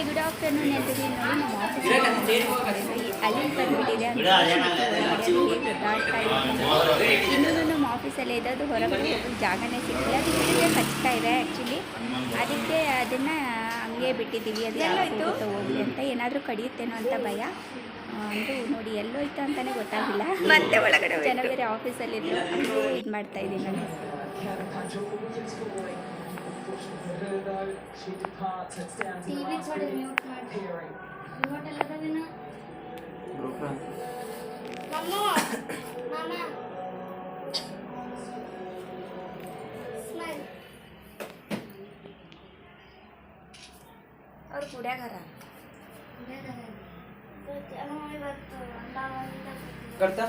Hi good afternoon ಎಲ್ರಿಗೂ ನೋಡಿ ನಮ್ಮ ಆಫೀಸ್ ಅಲ್ಲಿ ಬಂದ್ಬಿಟ್ಟಿದೆ ಅಂತ ಇನ್ನೂ ನಮ್ಮ ಆಫೀಸಲ್ಲಿ ಇದ್ದದ್ದು ಹೊರಗಡೆ ಹೋಗೋದು ಜಾಗನೇ ಸಿಕ್ಕಿಲ್ಲ ಅದು ಹಚ್ತಾ ಇದೆ ಆ್ಯಕ್ಚುಲಿ ಅದಕ್ಕೆ ಅದನ್ನು ಹಂಗೆ ಬಿಟ್ಟಿದ್ದೀವಿ. ಅದು ಹೋಗಿ ಹೋಗ್ಲಿ ಅಂತ ಏನಾದರೂ ಕಡಿಯುತ್ತೇನೋ ಅಂತ ಭಯ. ಅಂದು ನೋಡಿ ಎಲ್ಲೋಯ್ತು ಅಂತಲೇ ಗೊತ್ತಾಗಿಲ್ಲ. ಮತ್ತೆ ಒಳಗಡೆ ಜನ ಬೇರೆ ಆಫೀಸಲ್ಲಿದ್ದು ಹಂಗೆ ಇದು ಮಾಡ್ತಾ ಇದ್ದೀನಿ. ನಾನು ಟಿವಿ ಥೋಡೆ ಮ್ಯೂಟ್ ಮಾಡಿ ರಿಮೋಟ್ ಎಲ್ಲ ಅದಾವೇನ ಮಮ್ಮ ಮಮ್ಮ ಸ್ಮೈಲ್ ಅವ್ರು ಕುಡಿಯಾಗಾರ करता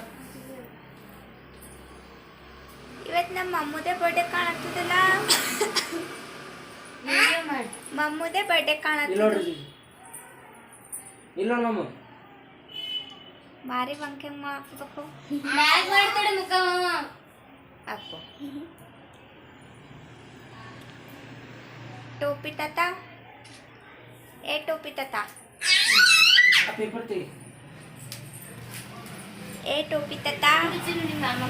ಇವತ್ತು ನಮ್ಮ ಮಮ್ಮುದೇ ಬರ್ಡೇ ಕಾಣತ್ತದಲ್ಲ ವಿಡಿಯೋ ಮಾಡಿ ಮಮ್ಮುದೇ ಬರ್ಡೇ ಇಲ್ಲಿ ಕಾಣತ್ತ ನೋಡ್ರಿ ಇಲ್ಲಿ ನೋಡಿ ನಮ್ಮ ಮಾರಿ ಬಂಕೆ ಹಾಕ್ಬೇಕು ಮ್ಯಾಗ್ ಮಾಡ್ತಾಳೆ ಮುಖ ಮಾಮ ಹಾಕು ಟೋಪಿ ತಾತ ಏ ಟೋಪಿ ತಾತ ಆ ಪೇಪರ್ ತೆಗಿ ಏ ಟೋಪಿ ತಾತ ಬಿಚ್ಚಿ ನೋಡಿ ಮಾಮ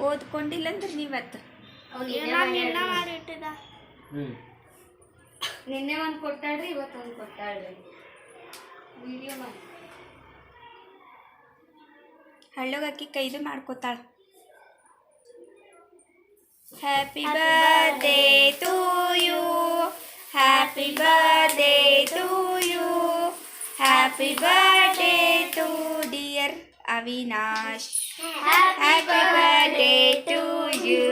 ಓದ್ಕೊಂಡಿಲ್ಲ ಅಂದ್ರೆ ನೀವತ್ತು ನಿನ್ನೆ ಒಂದ್ ಕೊಟ್ಟಾಳ್ರಿ ಇವತ್ತು ಒಂದ್ ಕೊಟ್ಟಾಳ್ರಿ ವಿಡಿಯೋ ಮಾಡಿ. ಹಳ್ಳೋಗಕ್ಕಿ ಕೈದು ಮಾಡ್ಕೋತಾಳ. Happy birthday to you happy birthday to you happy birthday to dear Avinash happy birthday to you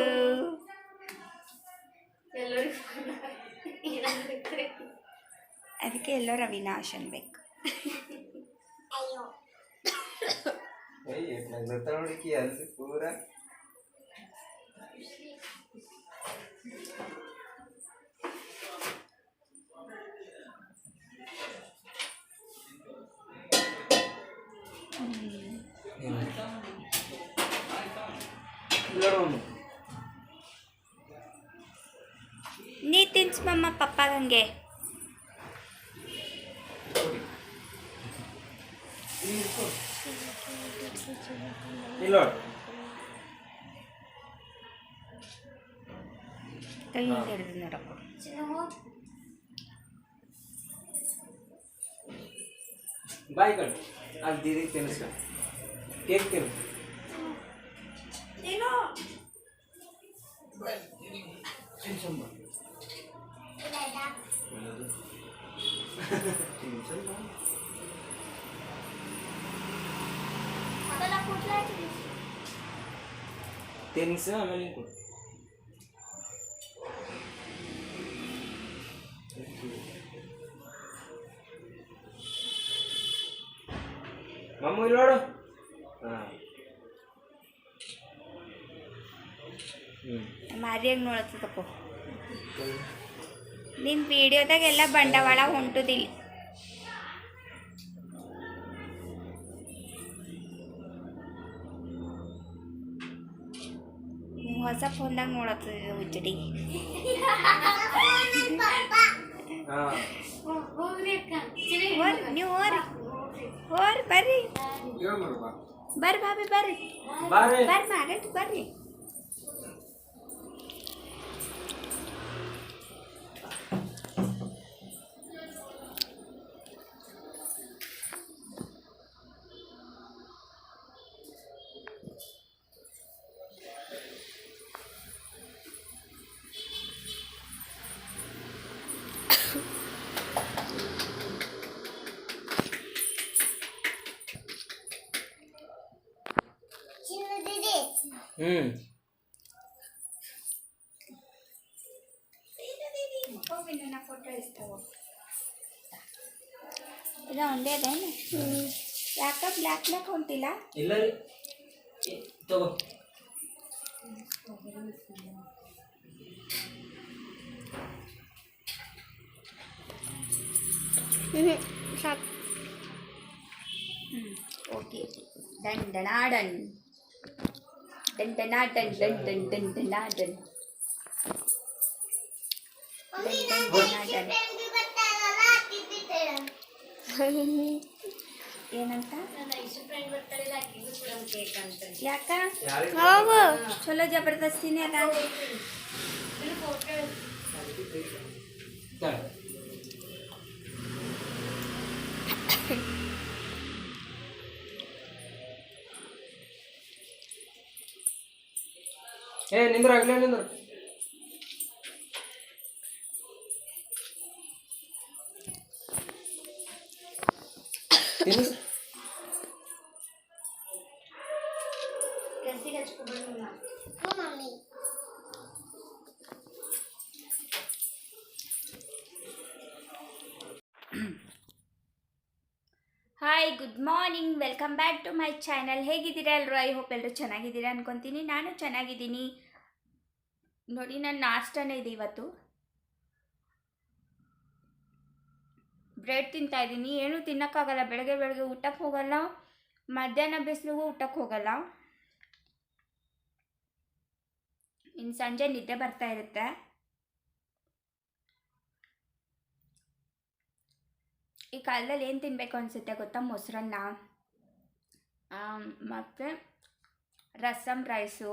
ಅದಕ್ಕೆ ಎಲ್ಲರೂ ಅವಿನಾಶ್ ಅನ್ಬೇಕು. ನೋಡಿಕಿ ಅಲ್ಲಿ ಪೂರ ನೋಡು ನೀ ತಿನ್ಸ್ ಮಮ್ಮ ಪಪ್ಪ ಹಂಗೆ ಇಲ್ಲಿ ನೋಡು ಕೈ ಹಿಡಿದು ನೋಡಪ್ಪ ಬಾಯ್ ಕಣ್ ಅಲ್ಲಿ ದೀದಿ ತಿನ್ನಿಸ್ಕ ಕೇಕ್ ತಿನ್ನು ತಿನ್ನಿಸು ಆಮೇಲೆ ನೀನು ಕೊಡು ಮಮ್ಮು ಇಲ್ಲಿ ನೋಡು ಹಾಂ ಹ್ಞೂ ಮಾರಿಯಾಗಿ ನೋಡತ್ತದಪ್ಪ ನಿನ್ನ ವಿಡಿಯೋದಾಗೆಲ್ಲ ಬಂಡವಾಳ ಹೊಂಟದಿಲ್ಲ ಹೊಸ ಫೋನ್ದಾಗ ನೋಡತ್ತದ ಉಜ್ಜಡಿ ನೀವು ಹೋರಿ. ಹೋರಿ ಬರ್ರಿ. ಬರ್ರಿ ಭಾಬಿ ಬರ್ರಿ. ಬಾರೆ. ಬರ್ರಿ ಆಗೈತಿ ಬರ್ರಿ. ಹ್ಞೂ ಇದು ಒಂದೇ ಯಾಕ ಬ್ಲ್ಯಾಕ್ ಬ್ಲ್ಯಾಕ್ ಹೊಂಟಿಲ್ಲ ಇಲ್ಲ ರೀ. ತಗೋ. ಸಾಕು. ಹ್ಞೂ okay done done done. Done done done done done done done done done done done done ಏನಂತ? ನನ್ನ ಇಷ್ಟು ಫ್ರೆಂಡ್ ಬರ್ತಾರೆ ಅಕ್ಕಿಗೂ ಕೂಡ ಕೇಕ್ ಅಂತ ಯಾಕ? ಯಾರಿಗೆ ಹೋಗು ಚಲೋ ಜಬರ್ದಸ್ತಿನೇ ಅದ. ಏ ನಿಂದ್ರ ಆಗ್ಲೇ ನಿಂದ್ರ ತಿನ್ನಿಸ್ ಡ್ರೆಸ್ಸಿಗೆ ಹಚ್ಕೊಬಿಡೋಣ mummy Hi good morning welcome back to my channel ಹೇಗಿದ್ದೀರಾ ಎಲ್ಲರೂ ಐ ಹೋಪ್ ಎಲ್ಲರೂ ಚೆನ್ನಾಗಿದ್ದೀರಾ ಅನ್ಕೊತೀನಿ. ನಾನು ಚೆನ್ನಾಗಿದ್ದೀನಿ. ನೋಡಿ, ನನ್ನ ನಾಷ್ಟನೇ ಇದೆ ಇವತ್ತು. ಬ್ರೆಡ್ ತಿಂತಾ ಇದ್ದೀನಿ. ಏನೂ ತಿನ್ನೋಕ್ಕಾಗಲ್ಲ. ಬೆಳಗ್ಗೆ ಬೆಳಗ್ಗೆ ಊಟಕ್ಕೆ ಹೋಗಲ್ಲ. ಮಧ್ಯಾಹ್ನ ಬಿಸಿಲಿಗೂ ಊಟಕ್ಕೆ ಹೋಗಲ್ಲ. ಇನ್ನು ಸಂಜೆ ನಿದ್ದೆ ಬರ್ತಾ ಇರುತ್ತೆ. ಈ ಕಾಲದಲ್ಲಿ ಏನು ತಿನ್ನಬೇಕು ಅನಿಸುತ್ತೆ ಗೊತ್ತಾ ಮೊಸರನ್ನ ಮತ್ತು ರಸಮ್ ರೈಸು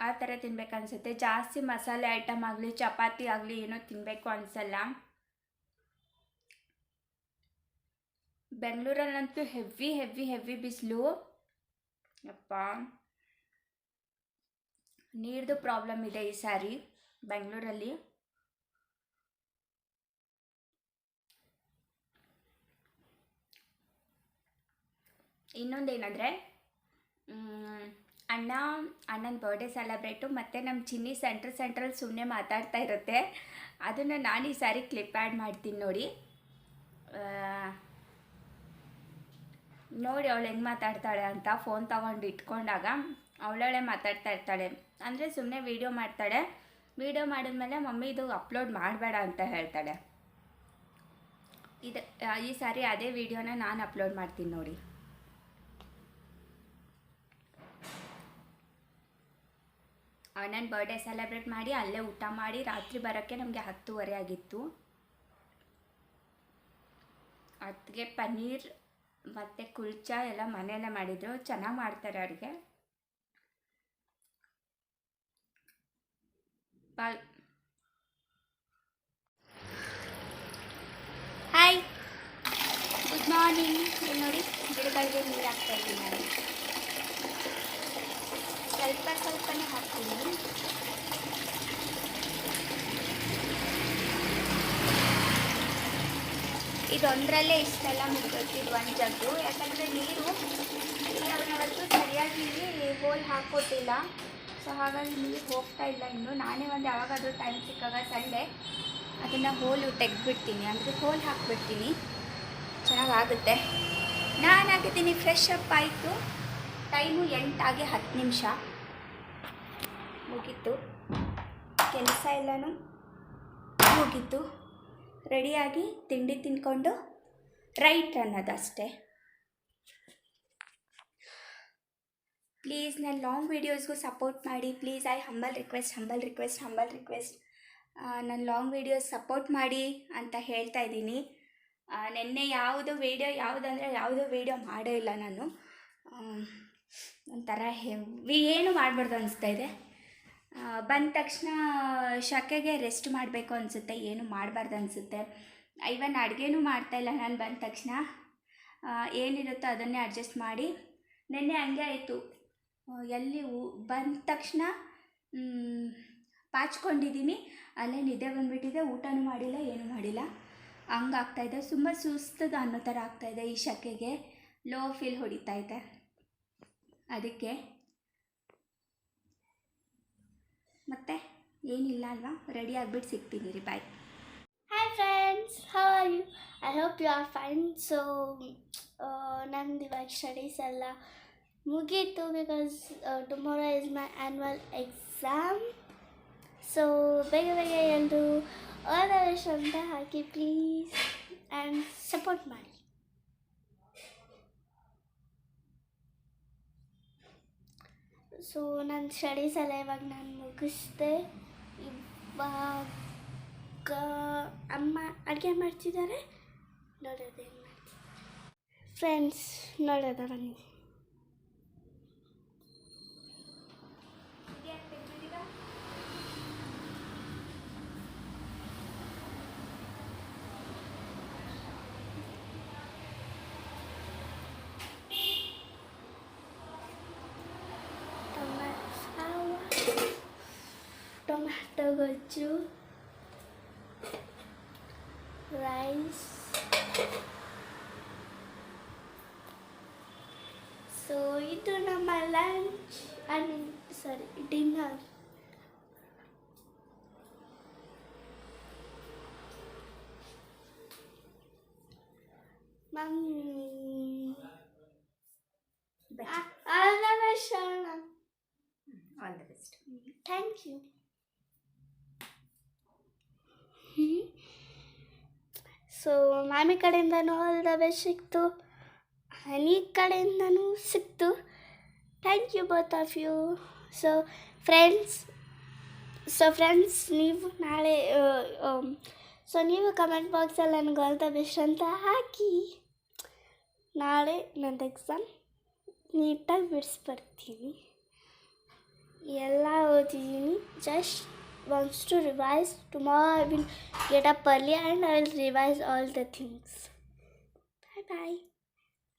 ಆ ಥರ ತಿನ್ಬೇಕು ಅನಿಸುತ್ತೆ ಜಾಸ್ತಿ ಮಸಾಲೆ ಐಟಮ್ ಆಗಲಿ ಚಪಾತಿ ಆಗಲಿ ಏನೋ ತಿನ್ನಬೇಕು ಅನಿಸಲ್ಲ ಬೆಂಗಳೂರಲ್ಲಂತೂ ಹೆವಿ ಹೆವಿ ಹೆವಿ ಬಿಸಿಲು ಅಪ್ಪ ನೀರ್ದು ಪ್ರಾಬ್ಲಮ್ ಇದೆ ಈ ಸಾರಿ ಬೆಂಗಳೂರಲ್ಲಿ ಇನ್ನೊಂದೇನೆಂದರೆ ಅಣ್ಣ, ಅಣ್ಣನ ಬರ್ಡೇ ಸೆಲೆಬ್ರೇಟು ಮತ್ತು ನಮ್ಮ ಚಿನ್ನಿ ಸೆಂಟ್ರಲ್ ಸೆಂಟ್ರಲ್ ಸುಮ್ಮನೆ ಮಾತಾಡ್ತಾ ಇರುತ್ತೆ. ಅದನ್ನು ನಾನು ಈ ಸಾರಿ ಕ್ಲಿಪ್ ಆ್ಯಡ್ ಮಾಡ್ತೀನಿ ನೋಡಿ. ನೋಡಿ ಅವಳು ಹೆಂಗೆ ಮಾತಾಡ್ತಾಳೆ ಅಂತ ಫೋನ್ ತಗೊಂಡು ಇಟ್ಕೊಂಡಾಗ ಅವಳವಳೆ ಮಾತಾಡ್ತಾ ಇರ್ತಾಳೆ. ಅಂದರೆ ಸುಮ್ಮನೆ ವೀಡಿಯೋ ಮಾಡ್ತಾಳೆ. ವೀಡಿಯೋ ಮಾಡಿದ್ಮೇಲೆ ಮಮ್ಮಿ ಇದು ಅಪ್ಲೋಡ್ ಮಾಡಬೇಡ ಅಂತ ಹೇಳ್ತಾಳೆ. ಇದು ಈ ಸಾರಿ ಅದೇ ವೀಡಿಯೋನ ನಾನು ಅಪ್ಲೋಡ್ ಮಾಡ್ತೀನಿ ನೋಡಿ. ನನ್ನ ಬರ್ಡೇ ಸೆಲೆಬ್ರೇಟ್ ಮಾಡಿ ಅಲ್ಲೇ ಊಟ ಮಾಡಿ ರಾತ್ರಿ ಬರೋಕ್ಕೆ ನಮಗೆ ಹತ್ತುವರೆ ಆಗಿತ್ತು. ಅದಕ್ಕೆ ಪನ್ನೀರ್ ಮತ್ತು ಕುಲ್ಚಾ ಎಲ್ಲ ಮನೆಯಲ್ಲೇ ಮಾಡಿದರು. ಚೆನ್ನಾಗಿ ಮಾಡ್ತಾರೆ ಅವ್ರಿಗೆ ಬಾಯ್. ಹಾಯ್ ಗುಡ್ ಮಾರ್ನಿಂಗ್ ನೋಡಿ ಗಿಡಗಳಿಗೆ ನೀರು ಹಾಕ್ತಾ ಇದ್ದೀನಿ ನಾನು. ಸ್ವಲ್ಪ ಸ್ವಲ್ಪನೇ ಹಾಕ್ತೀನಿ. ಇದೊಂದರಲ್ಲೇ ಇಷ್ಟೆಲ್ಲ ಮುಗ್ದೋಗ್ತಿದ್ದು ಒಂದು ಜಗ್ಗು. ಯಾಕಂದರೆ ನೀರು ಅವನವತ್ತು ಸರಿಯಾಗಿ ಹೋಲ್ ಹಾಕೋತಿಲ್ಲ ಸೊ ಹಾಗಾಗಿ ನೀರು ಹೋಗ್ತಾ ಇಲ್ಲ ಇನ್ನು. ನಾನೇ ಒಂದು ಯಾವಾಗಾದರೂ ಟೈಮ್ ಸಿಕ್ಕಾಗ ಸಂಡೆ ಅದನ್ನು ಹೋಲು ತೆಗೆದ್ಬಿಡ್ತೀನಿ. ಅಂದರೆ ಹೋಲ್ ಹಾಕ್ಬಿಡ್ತೀನಿ. ಚೆನ್ನಾಗಾಗುತ್ತೆ ನಾನು ಹಾಕಿದ್ದೀನಿ ಫ್ರೆಶ್ ಅಪ್ ಆಯಿತು. ಟೈಮು ಎಂಟಾಗಿ ಹತ್ತು ನಿಮಿಷ. ಮುಗೀತು. ಕೆಲಸ ಎಲ್ಲನೂ ಮುಗೀತು. ರೆಡಿಯಾಗಿ ತಿಂಡಿ ತಿನ್ಕೊಂಡು ರೈಟ್ ಅನ್ನೋದಷ್ಟೇ ಪ್ಲೀಸ್ ನನ್ನ ಲಾಂಗ್ ವೀಡಿಯೋಸ್ಗೂ ಸಪೋರ್ಟ್ ಮಾಡಿ. Please I humble request humble request humble request. ನನ್ನ ಲಾಂಗ್ ವೀಡಿಯೋಸ್ ಸಪೋರ್ಟ್ ಮಾಡಿ ಅಂತ ಹೇಳ್ತಾ ಇದ್ದೀನಿ. ನಿನ್ನೆ ಯಾವುದು ವೀಡಿಯೋ, ಯಾವುದಂದರೆ ಯಾವುದೋ ವೀಡಿಯೋ ಮಾಡೇ ಇಲ್ಲ ನಾನು. ಒಂಥರ ಹೆವಿ ಏನು ಮಾಡಬಾರ್ದು ಅನಿಸ್ತಾ ಇದೆ. ಬಂದ ತಕ್ಷಣ ಶಕೆಗೆ ರೆಸ್ಟ್ ಮಾಡಬೇಕು ಅನಿಸುತ್ತೆ, ಏನು ಮಾಡಬಾರ್ದು ಅನಿಸುತ್ತೆ. ಇವನ್ ಅಡುಗೆನೂ ಮಾಡ್ತಾಯಿಲ್ಲ ನಾನು ಬಂದ ತಕ್ಷಣ. ಏನಿರುತ್ತೋ ಅದನ್ನೇ ಅಡ್ಜಸ್ಟ್ ಮಾಡಿ ನೆನ್ನೆ ಹಂಗೆ ಆಯಿತು. ಎಲ್ಲಿ ಬಂದ ತಕ್ಷಣ ಪಾಚ್ಕೊಂಡಿದ್ದೀನಿ ಅಲ್ಲೇ ನಿದ್ದೆ ಬಂದುಬಿಟ್ಟಿದೆ, ಊಟನೂ ಮಾಡಿಲ್ಲ, ಏನೂ ಮಾಡಿಲ್ಲ. ಹಂಗಾಗ್ತಾಯಿದೆ ತುಂಬ ಸುಸ್ತದ ಅನ್ನೋ ಥರ ಆಗ್ತಾಯಿದೆ ಈ ಶಕೆಗೆ. ಲೋ ಫೀಲ್ ಹೊಡಿತಾ ಇದೆ. ಅದಕ್ಕೆ ಮತ್ತೆ ಏನಿಲ್ಲ ಅಲ್ವಾ? ರೆಡಿ ಆಗಿಬಿಟ್ಟು ಸಿಗ್ತೀನಿ ರೀ bye hi friends how are you I hope you are fine so ನಂದು ಇವಾಗ ಸ್ಟಡೀಸ್ ಎಲ್ಲ ಮುಗೀತು because tomorrow is my annual exam so ಬೇಗ ಬೇಗ ಎಲ್ಲರೂ ಓದೋ ಅಂತ ಹಾಕಿ ಪ್ಲೀಸ್ ಆ್ಯಂಡ್ ಸಪೋರ್ಟ್ ಮಾಡಿ. ಸೊ ನನ್ನ ಸ್ಟಡೀಸ್ ಎಲ್ಲ ಇವಾಗ ನಾನು ಮುಗಿಸ್ದೆ. ಇವಾಗ ಅಮ್ಮ ಅಡುಗೆ ಮಾಡ್ತಿದ್ದಾರೆ ನೋಡೋದೇನು ಮಾಡ್ತಿದ್ದಾರೆ ಫ್ರೆಂಡ್ಸ್ ನೋಡೋದ ಬನ್ನಿ ಟೊಮ್ಯಾಟೊ ಗೊಜ್ಜು ರೈಸ್ ಸೊ ಇದು ನಮ್ಮ lunch I mean sorry dinner mummy ಅಲ್ಲ Sharana all the best thank you so ಮಾಮಿ ಕಡೆಯಿಂದನೂ ಆಲ್ ಬೆಸ್ಟ್ ಸಿಕ್ತು. ಹನಿ ಕಡೆಯಿಂದನೂ ಸಿಕ್ತು. Thank you both of you so friends so friends ನೀವು ನಾಳೆ ಸೊ ನೀವು ಕಮೆಂಟ್ ಬಾಕ್ಸಲ್ಲಿ ನನಗೆ ಆಲ್ ಬೆಸ್ಟ್ ಅಂತ ಹಾಕಿ. ನಾಳೆ ನಂದು ಎಕ್ಸಾಮ್ ನೀಟಾಗಿ ಬಿಡಿಸ್ಬರ್ತೀನಿ. ಎಲ್ಲ ಓದಿದ್ದೀನಿ. Just wants to revise. Tomorrow i will get up early and i will revise all the things. Bye bye